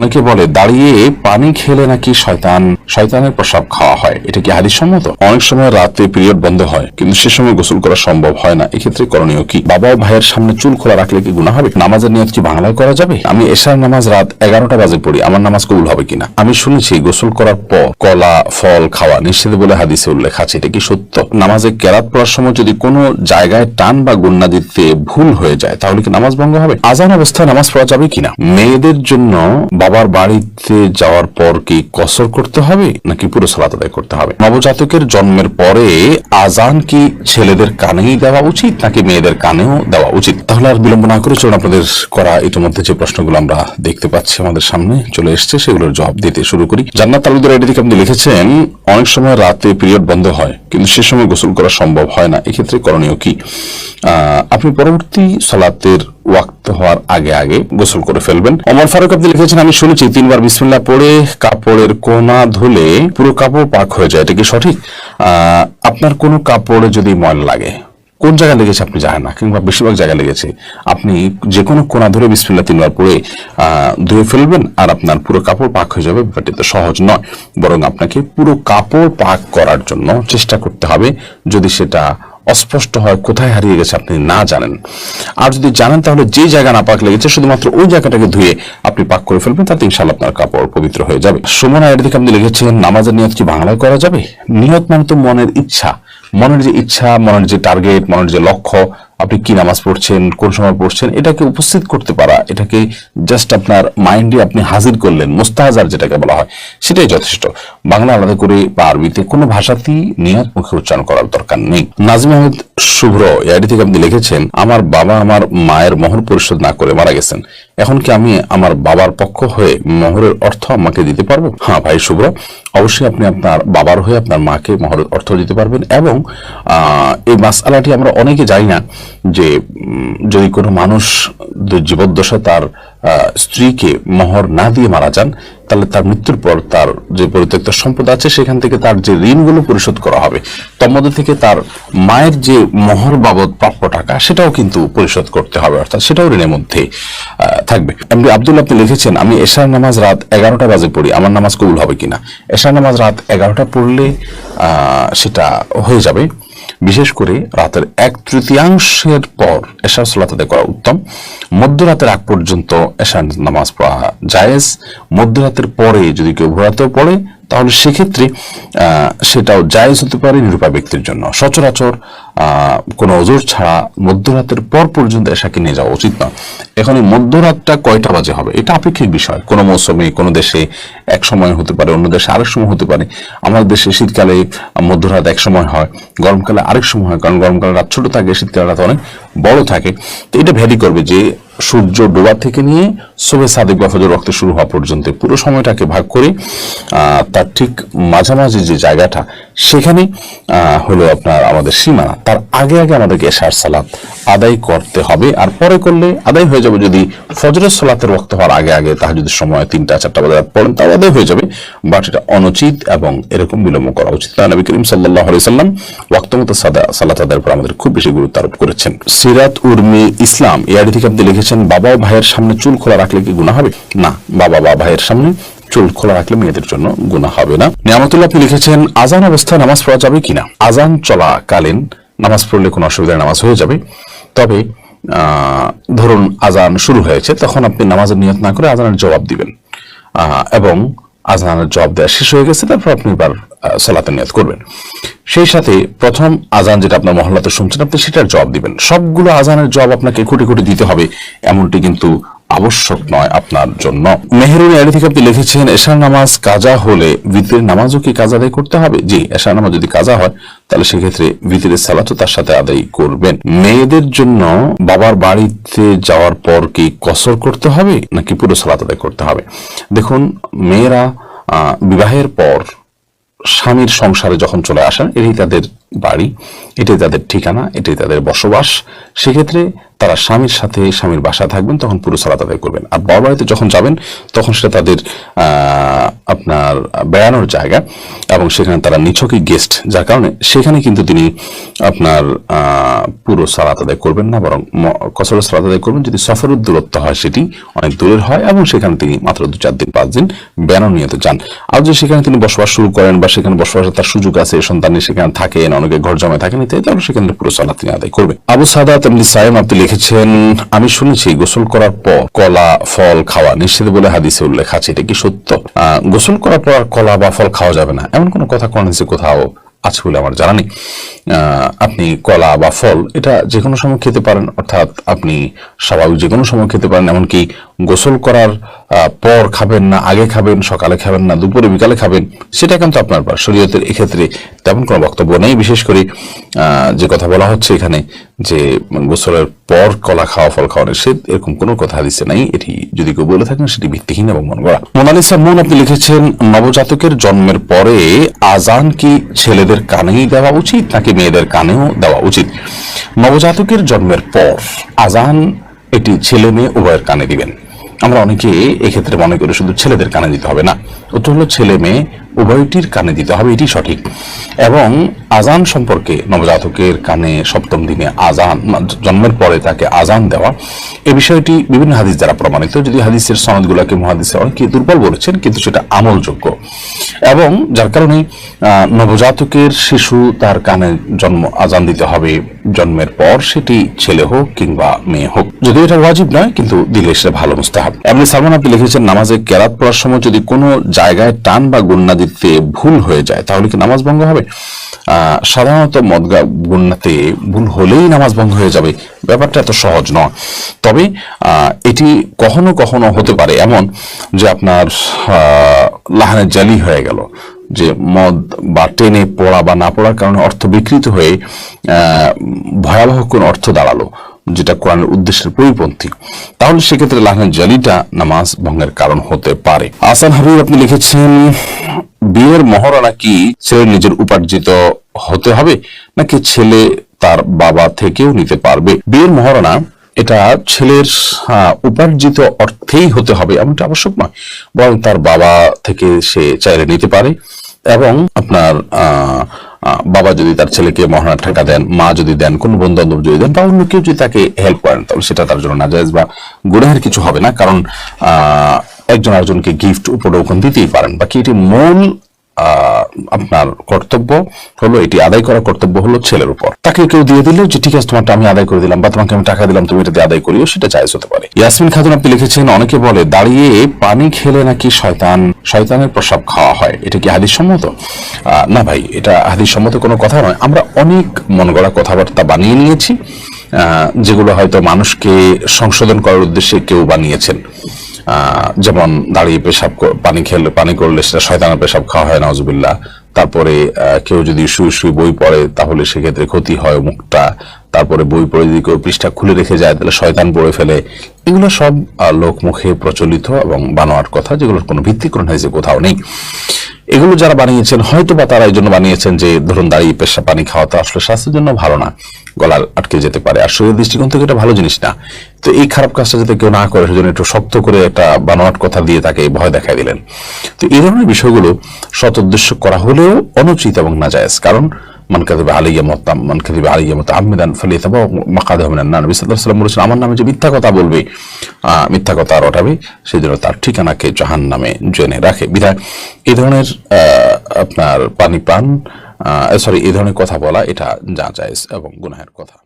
অনেকে বলে, দাঁড়িয়ে পানি খেলে নাকি শয়তান? শয়তানের প্রসাব খাওয়া হয়। এটা কি হাদিস সম্মত? অনেক সময় রাতে পিরিয়ড বন্ধ হয়, কিন্তু সে সময় গোসল করা সম্ভব হয় না। এক্ষেত্রে করণীয় কি? বাবা ও ভাইয়ের সামনে চুল খোলা রাখলে কি গুণা হবে? নামাজের নিয়ত কি বাংলায় করা যাবে? আমি এশার নামাজ রাত এগারোটা বাজে পড়ি, আমার নামাজ কবুল হবে কিনা? আমি শুনেছি, গোসল করার পর কলা, ফল খাওয়া নিষেধ বলে হাদিসে উল্লেখ আছে, এটা কি সত্য? নামাজে কেরাত পড়ার সময় যদি কোনো জায়গায় টান বা গুন্না দিতে ভুল হয়ে যায়, তাহলে কি নামাজ ভঙ্গ হবে? আজান অবস্থায় নামাজ পড়া যাবে কিনা? মেয়েদের জন্য বাবার বাড়িতে যাওয়ার পর কি কসর করতে হবে, নাকি পুরো সালাত আদায় করতে হবে? নবজাতকের জন্মের পরে আজান কি ছেলেদের কানেই দেওয়া উচিত, নাকি মেয়েদের কানেও দেওয়া উচিত? তাহলে আর বিলম্ব না করে চলুন আপনাদের করা ইতিমধ্যে যে প্রশ্নগুলো আমরা দেখতে পাচ্ছি আমাদের সামনে চলে এসছে, সেগুলোর জবাব দিতে শুরু করি। জান্নাত তালুদের আইডি থেকে আপনি লিখেছেন, অনেক সময় রাতে পিরিয়ড বন্ধ হয়, কিন্তু সে সময় গোসল করা সম্ভব হয় না। এক্ষেত্রে করণীয় কি? আপনি পরবর্তী সালাতের ওয়াক্ত হওয়ার আগে আগে গোসল করে ফেলবেন। অমর ফারুক আপনি লিখেছেন, আমি শুনেছি তিনবার বিসমিল্লাহ পড়ে কাপড়ের কোনা ধুলে পুরো কাপড় পাক হয়ে যায়। এটা কি সঠিক? আপনার কোনো কাপড়ে যদি ময়লা লাগে, কোন জায়গায় লেগেছে আপনি জানেন না, কিংবা বেশিরভাগ জায়গায় লেগেছে, আপনি যে কোনো কোনা ধরে বিসমিল্লা তিনবার পরে ধুয়ে ফেলবেন আর আপনার পুরো কাপড় পাক হয়ে যাবে। ব্যাপারটি তো সহজ নয়। বরং আপনাকে পুরো কাপড় পাক করার জন্য চেষ্টা করতে হবে। যদি সেটা অস্পষ্ট হয়, কোথায় হারিয়ে গেছে আপনি না জানেন। আর যদি জানেন, তাহলে যে জায়গা না পাক লেগেছে, শুধুমাত্র ওই জায়গাটাকে ধুয়ে আপনি পাক করে ফেলবেন, তাতে ইনশাল্লাহ আপনার কাপড় পবিত্র হয়ে যাবে। সুমন আয়ের দিকে আপনি লিখেছেন, নামাজের নিয়ত কি বাংলায় করা যাবে? নিয়ত মানে তো মনের ইচ্ছা। মনের যে ইচ্ছা, মনের যে টার্গেট মনের যে লক্ষ্য আপনি কি নামাজ পড়ছেন, কোন সময় পড়ছেন, এটাকে উপস্থিত করতে পারা, এটাকে জাস্ট আপনার মাইন্ডে আপনি হাজির করলেন, মোস্তাহাজার যেটাকে বলা হয়, সেটাই যথেষ্ট। বাংলা আলাদা করে বা আরবিতে কোনো ভাষাতেই নিয়ত মুখে উচ্চারণ করার দরকার নেই। নাজিম আহমেদ শুভ্র, এআইডি থেকে আপনি লিখেছেন, আমার বাবা আমার মায়ের মোহর পরিশোধ না করে মারা গেছেন। এখন কি আমি আমার বাবার পক্ষ হয়ে মোহরের অর্থ আমাকে দিতে পারব? হ্যাঁ ভাই শুভ্র, অবশ্যই আপনি আপনার বাবার হয়ে আপনার মাকে মোহরের অর্থ দিতে পারবেন এবং এই মাসালাটি আমরা অনেকে জানি না যে যদি কোনো মানুষ জীবদ্দশায় তার স্ত্রীকে মহর না দিয়ে মারা যান, তাহলে তার মৃত্যুর পর তার যে পরিত্যক্ত সম্পদ আছে, সেখান থেকে তার যে ঋণগুলো পরিশোধ করা হবে, তার থেকে তার মায়ের যে মহর বাবদ প্রাপ্য টাকা, সেটাও কিন্তু পরিশোধ করতে হবে, অর্থাৎ সেটাও ঋণের মধ্যে থাকবে। এমনি আব্দুল আপনি লিখেছেন, আমি এশার নামাজ রাত এগারোটা বাজে পড়ি, আমার নামাজ কবুল হবে কিনা? এশার নামাজ রাত এগারোটা পড়লে সেটা হয়ে যাবে। বিশেষ করে রাতের এক তৃতীয়াংশের পর এশার সালাত করা উত্তম। মধ্যরাতের আগ পর্যন্ত এশার নামাজ পড়া জায়েজ। মধ্যরাতের পরে যদি কেউ ভোরাতেও পড়ে তাহলে সেক্ষেত্রে সেটাও জায়েজ হতে পারে নিরূপা ব্যক্তির জন্য। সচরাচর কোনো ওজোর ছাড়া মধ্যরাতের পর পর্যন্ত এশাকে নিয়ে যাওয়া উচিত না। এখন এই মধ্যরাতটা কয়টা বাজে হবে? এটা আপেক্ষিক বিষয়। কোনো মৌসুমে, কোনো দেশে এক সময় হতে পারে, অন্য দেশে আরেক সময় হতে পারে। আমাদের দেশে শীতকালে মধ্যরাত এক সময় হয়, গরমকালে আরেক সময় হয়, কারণ গরমকালে রাত ছোট থাকে, শীতকালে রাত অনেক বড় থাকে। তো এটা ভ্যারি করবে যে সূর্য ডোবা থেকে নিয়ে শোভে সাদেক বা ফজর রক্ত শুরু হওয়া পর্যন্ত পুরো সময়টাকে ভাগ করে তার ঠিক মাঝামাঝি যে জায়গাটা, সেখানে হলো আপনার আমাদের সীমানা। তার আগে আগে আমাদেরকে এশার সালাত আদায় করতে হবে। আর পরে করলে আদায় হয়ে যাবে যদি ফজরের সালাতের রক্ত হওয়ার আগে আগে তাহা যদি সময় তিনটা, চারটা বাজে পড়েন, তাও আদায় হয়ে যাবে। বাট এটা অনুচিত এবং এরকম বিলম্ব করা উচিত না। নবী করিম সাল্লাহ সাল্লাম ওয়াক্তমতো সাদা, সালাত আদায়ের উপর আমাদের খুব বেশি গুরুত্ব আরোপ করেছেন। সিরাত উর্মি ইসলাম এআডি থেকে আপনি লিখেছেন, বাবা ও ভাইয়ের সামনে চুল খোলা রাখলে কি গুণা হবে? না। বাবা বা ভাইয়ের সামনে চুল খোলা রাখলে মেয়েদের জন্য গুণা হবে না। নিয়ামতুল্লাহ আপনি লিখেছেন আজান অবস্থায় নামাজ পড়া যাবে কিনা? আজান চলাকালীন নামাজ পড়লে কোনো অসুবিধায় নামাজ হয়ে যাবে। তবে ধরুন আজান শুরু হয়েছে তখন আপনি নামাজের নিয়ত না করে আজানের জবাব দিবেন। এবং আজানের জবাব দেওয়া শেষ হয়ে গেছে তারপর আপনি এবার আহ, সালাতের নিয়ত করবেন। সেই সাথে প্রথম আজান যেটা আপনার মহল্লাতে শুনছেন আপনি সেটার জবাব দিবেন। সবগুলো আজানের জবাব আপনাকে খুঁটি খুঁটি দিতে হবে এমনটি কিন্তু আবশ্যক নয় আপনার জন্য। মেহরুন আলী আপনি লিখেছেন, এশার নামাজ কাজা হলে ভিতরের নামাজও কি কাজা আদায় করতে হবে? জি, এশার নামাজ যদি কাজা হয়, তাহলে সেক্ষেত্রে ভিতরের সালাতও তার সাথে আদায় করবেন। মেয়েদের জন্য বাবার বাড়িতে যাওয়ার পর কি কসর করতে হবে, নাকি পুরো সালাত আদায় করতে হবে? দেখুন, মেয়েরা বিবাহের পর স্বামীর সংসারে যখন চলে আসেন এটাই তাদের বাড়ি, এটাই তাদের ঠিকানা, এটাই তাদের বসবাস। সেক্ষেত্রে তারা স্বামীর সাথে স্বামীর বাসা থাকবেন, তখন পুরো সালাত আদায় করবেন। আর বড় বাড়িতে যখন যাবেন, তখন সেটা তাদের আপনার বেড়ানোর জায়গা এবং সেখানে তারা নিছকই গেস্ট যার কারণে সেখানে কিন্তু তিনি আপনার পুরো সালাত আদায় করবেন না, বরং ম- কসর সালাত আদায় করবেন। যদি সফরের দূরত্ব হয়, সেটি অনেক দূরের হয় এবং সেখানে তিনি মাত্র দু চার দিন, পাঁচ দিন বেড়ানো নিয়ত যান। আর যদি সেখানে তিনি বসবাস শুরু করেন বা সেখানে বসবাসের তার সুযোগ আছে, সন্তান সেখানে থাকেন অনেকে ঘর জমে থাকেন ইত্যাদি, তাহলে সেখানে পুরো সালাত তিনি আদায় করবেন আবু সাদাত এমনি সাইম আপনি লিখেছেন, আমি শুনেছি গোসল করার পর কলা, ফল খাওয়া নিষেধ বলে হাদিসে উল্লেখ আছে, এটা কি সত্য? গোসল করার পর কলা বা ফল খাওয়া যাবে না। এমন কোনো কথা কোন হাদিসে কোথাও আছে বলে আমার জানা নেই। আপনি কলা বা ফল, এটা যে কোনো সময় খেতে পারেন, অর্থাৎ আপনি স্বাভাবিক যে কোনো সময় খেতে পারেন, এমনকি গোসল করার পর খাবেন না, আগে খাবেন, সকালে খাবেন না, দুপুরে, বিকালে খাবেন, সেটা কিন্তু আপনার ব্যাপার। শরীয়তের এক্ষেত্রে তেমন কোনো বক্তব্য নেই। বিশেষ করে যে কথা বলা হচ্ছে এখানে যে গোসলের পর কলা খাওয়া, ফল খাওয়া নিষেধ, এরকম কোনো কথা দিচ্ছে নাই। এটি যদি কেউ বলে থাকেন, সেটি ভিত্তিহীন এবং মন করা মোনালিসা মুন আপনি লিখেছেন, নবজাতকের জন্মের পরে আজান কি ছেলেদের কানেই দেওয়া উচিত, নাকি মেয়েদের কানেও দেওয়া উচিত? নবজাতকের জন্মের পর আজান, এটি ছেলে মেয়ে উভয়ের কানে দিবেন। আমরা অনেকে এক্ষেত্রে মনে করি শুধু ছেলেদের কানে দিতে হবে না। উত্তর হলো ছেলে মেয়ে উভয়টির কানে দিতে হবে, এটি সঠিক। এবং আজান সম্পর্কে নবজাতকের কানে সপ্তম দিনে আজান জন্মের পরে তাকে আজান দেওয়া, এ বিষয়টি বিভিন্ন হাদিস দ্বারা প্রমাণিত। যদি হাদিসের সনদগুলোকে মহাদিসে অনেকে দুর্বল বলেছেন, কিন্তু সেটা আমলযোগ্য। এবং যার কারণে নবজাতকের শিশু তার কানে জন্ম আজান দিতে হবে, জন্মের পর সেটি ছেলে হোক কিংবা মেয়ে হোক। যদিও এটা ওয়াজিব নয়, কিন্তু দিলে সেটা ভালো, মুস্তাহাব। এমনি সালমান আপনি লিখেছেন, নামাজে কেরাত পড়ার সময় যদি কোনো জায়গায় টান বা গুন্না দিতে ভুল হয়ে যায়, তাহলে কি নামাজ ভঙ্গ হবে? সাধারণত মদগা গুন্নাতে ভুল হলেই নামাজ ভঙ্গ হয়ে যাবে। ব্যাপারটা এত সহজ নয়। তবে এটি কখনো কখনো হতে পারে এমন যে আপনার লাহানের জালি হয়ে গেল, যে মদ বা টেনে পড়া বা না পড়ার কারণে অর্থ বিকৃত হয়ে ভয়াবহ কোন অর্থ দাঁড়াল। যেটা কোরআনের উদ্দেশ্যের পরিপন্থী। তাহলে সেক্ষেত্রে লাহানের জালিটা নামাজ ভঙ্গের কারণ হতে পারে। আসান হাবিব আপনি লিখেছেন, বিয়ের মহড়া কি ছেলে নিজের উপার্জিত হতে হবে, নাকি ছেলে তার বাবা থেকেও নিতে পারবে? বিয়ের মহারণা এটা ছেলের উপার্জিত অর্থেই হতে হবে, এমনটা আবশ্যক নয়। বরং তার বাবা থেকে সে চাইলে নিতে পারে। এবং আপনার বাবা যদি তার ছেলেকে মহানার টাকা দেন, মা যদি দেন, কোনো বন্ধু বান্ধব যদি দেন বা অন্য কেউ যদি তাকে হেল্প করেন, তাহলে সেটা তার জন্য নাজায়জ বা গুনাহের কিছু হবে না। কারণ একজন আরেকজনকে গিফট উপঢৌকন দিতেই পারেন। বাকি এটি মূল আপনার কর্তব্য হলো এটি আদায় করা, কর্তব্য হলো ছেলের উপর। তাকে কেউ দিয়ে দিলে যে ঠিক আছে, তোমারটা আমি আদায় করে দিলাম বা তোমাকে আমি টাকা দিলাম, তুমি এটা দিয়ে আদায় করিও, সেটা জায়েজ হতে পারে। ইয়াসমিন খাতুন আপনি লিখেছেন, অনেকে বলে, দাঁড়িয়ে পানি খেলে নাকি শয়তান? শয়তানের প্রসাব খাওয়া হয়। এটা কি হাদিস সম্মত না ভাই, এটা হাদিস সম্মত কোনো কথা নয়। আমরা অনেক মন গড়া কথাবার্তা বানিয়ে নিয়েছি যেগুলো হয়তো মানুষকে সংশোধন করার উদ্দেশ্যে কেউ বানিয়েছেন। যেমন দাঁড়িয়ে পেশাব পানি খেলে, পানি করলে সেটা শয়তানের পেশাব খাওয়া হয় নজবুল্লাহ তারপরে কেউ যদি শুয়ে শুয়ে বই পড়ে, তাহলে সেক্ষেত্রে ক্ষতি হয় মুখটা। তারপরে বই পড়ে যদি কেউ পৃষ্ঠা খুলে রেখে যায় তাহলে শয়তান পড়ে ফেলে। এগুলো সব আহ, লোকমুখে প্রচলিত এবং বানোয়ার কথা যেগুলোর কোনো ভিত্তিকরণ হয়েছে কোথাও নেই। এগুলো যারা বানিয়েছেন হয়তো বা তারা এই জন্য বানিয়েছেন যে ধরুন দাঁড়িয়ে পেশা পানি খাওয়া তো আসলে স্বাস্থ্যের জন্য ভালো না। গলার আটকে যেতে পারে। আর শরীরের দৃষ্টিকোণ থেকে এটা ভালো জিনিস না। তো এই খারাপ কাজটা যাতে কেউ না করে সেজন্য একটু শক্ত করে একটা বানোয়াট কথা দিয়ে তাকে ভয় দেখাই দিলেন। তো এই ধরনের বিষয়গুলো সৎ উদ্দেশ্য করা হলেও অনুচিত এবং নাজায়েজ। কারণ মান কাদিবা من মান কাদিবা আলাইয়া মুতাআম্মিদান مقعده মাকাদাহু মিনান নার নবী সাল্লাল্লাহু আলাইহি وسلم বলেছেন, আমার নামে যে মিথ্যা কথা বলবে মিথ্যা কথা রটাবে সেই জন্য তার ঠিকানাকে জাহান্নামে জেনে রাখে। বিধায় এই ধরনের আপনার পানি পান সরি এই ধরনের কথা বলা এটা যা চাইস এবং গুনাহের কথা।